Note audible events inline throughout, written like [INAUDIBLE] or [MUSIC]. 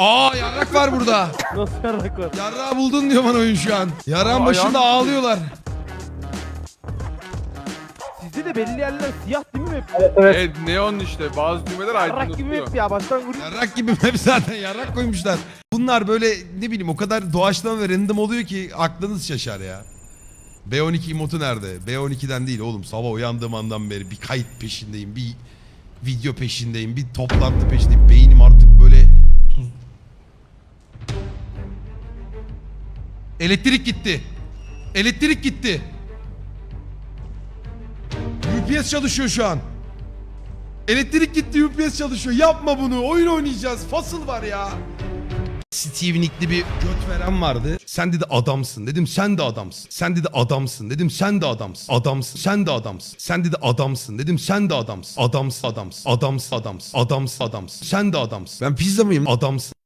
Aa yarrak var burada. Nasıl yarrak var? Yarrağı buldun diyor bana oyun şu an. Yarrağın Aa, başında ayağım ağlıyorlar. Sizde de belli yerler siyah değil mi hep? Evet neon işte bazı düğmeler Yarrak gibi aydınlatıyor. hep ya baştan vurayım. Yarrak gibi hep zaten yarrak koymuşlar. Bunlar böyle ne bileyim o kadar doğaçlama ve random oluyor ki aklınız şaşar ya. B12 emotu nerede? B12'den değil oğlum. Sabah uyandığım andan beri bir kayıt peşindeyim. Bir video peşindeyim. Bir toplantı peşindeyim. Beynim artık böyle tuz... Elektrik gitti. Elektrik gitti. UPS çalışıyor şu an. Elektrik gitti UPS çalışıyor. Yapma bunu. Oyun oynayacağız. Fasıl var ya. Steve Nick'li bir göt veren vardı. Sen dedi adamsın. Dedim sen de adamsın. Sen dedi adamsın. Dedim sen de adamsın. Adamsın. Sen de adamsın. Sen dedi adamsın. Dedim sen de adamsın. Adamsın adamsın. Adamsın adamsın. Adamsın adamsın. Sen de adamsın. Ben pizza mıyım? Adamsın.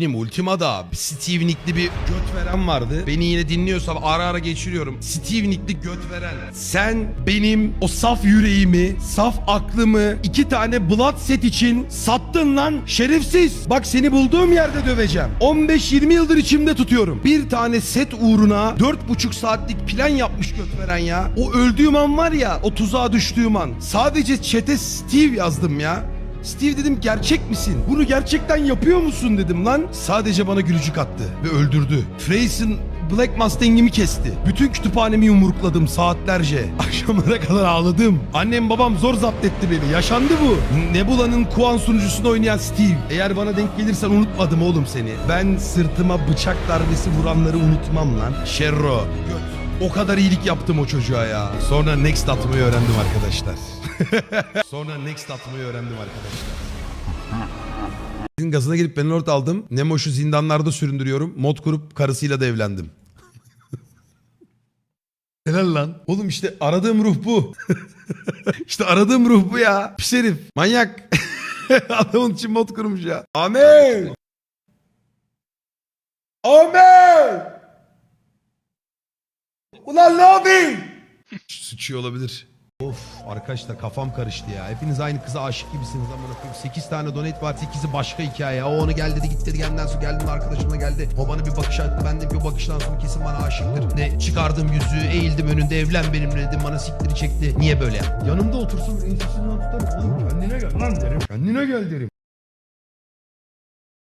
Benim Ultima'da Steve Nick'li bir göt veren vardı. Beni yine dinliyorsan ara ara geçiriyorum. Steve Nick'li göt veren. Sen benim o saf yüreğimi, saf aklımı iki tane blood set için sattın lan şerefsiz. Bak seni bulduğum yerde döveceğim. 15-20 yıldır içimde tutuyorum. Bir tane set uğruna 4,5 saatlik plan yapmış göt veren ya. O öldüğüm an var ya o tuzağa düştüğüm an. Sadece chat'e Steve yazdım ya. Steve dedim gerçek misin? Bunu gerçekten yapıyor musun dedim lan. Sadece bana gülücük attı ve öldürdü. Frazen Black Mustang'imi kesti. Bütün kütüphanemi yumrukladım saatlerce. [LAUGHS] Akşamlara kadar ağladım. Annem babam zor zapt etti beni. Yaşandı bu. Nebula'nın Kuan sunucusunu oynayan Steve. Eğer bana denk gelirsen unutmadım oğlum seni. Ben sırtıma bıçak darbesi vuranları unutmam lan. Şerro. Göt. O kadar iyilik yaptım o çocuğa ya. Sonra next atmayı öğrendim arkadaşlar. [LAUGHS] Sonra next atmayı öğrendim arkadaşlar. Sizin gazına gelip ben orta aldım. Nemoş'u zindanlarda süründürüyorum. Mod kurup karısıyla da evlendim. [LAUGHS] Helal lan. Oğlum işte aradığım ruh bu. [LAUGHS] işte aradığım ruh bu ya. Pis herif. Manyak. Adamın için mod kurmuş ya. Amen. Amen. Ulan ne yapayım? Sıçıyor olabilir. Arkadaşlar kafam karıştı ya. Hepiniz aynı kıza aşık gibisiniz amına koyayım. 8 tane donate var 8'i başka hikaye. O onu gel dedi git dedi gelden sonra geldim arkadaşımla geldi. O bana bir bakış attı. Ben de bir bakıştan sonra kesin bana aşıktır. Ne çıkardım yüzüğü eğildim önünde evlen benimle dedim. Bana siktiri çekti. Niye böyle yaptı? Yanımda otursun ensesinden tutarım. Oğlum kendine gel lan derim. Kendine gel derim.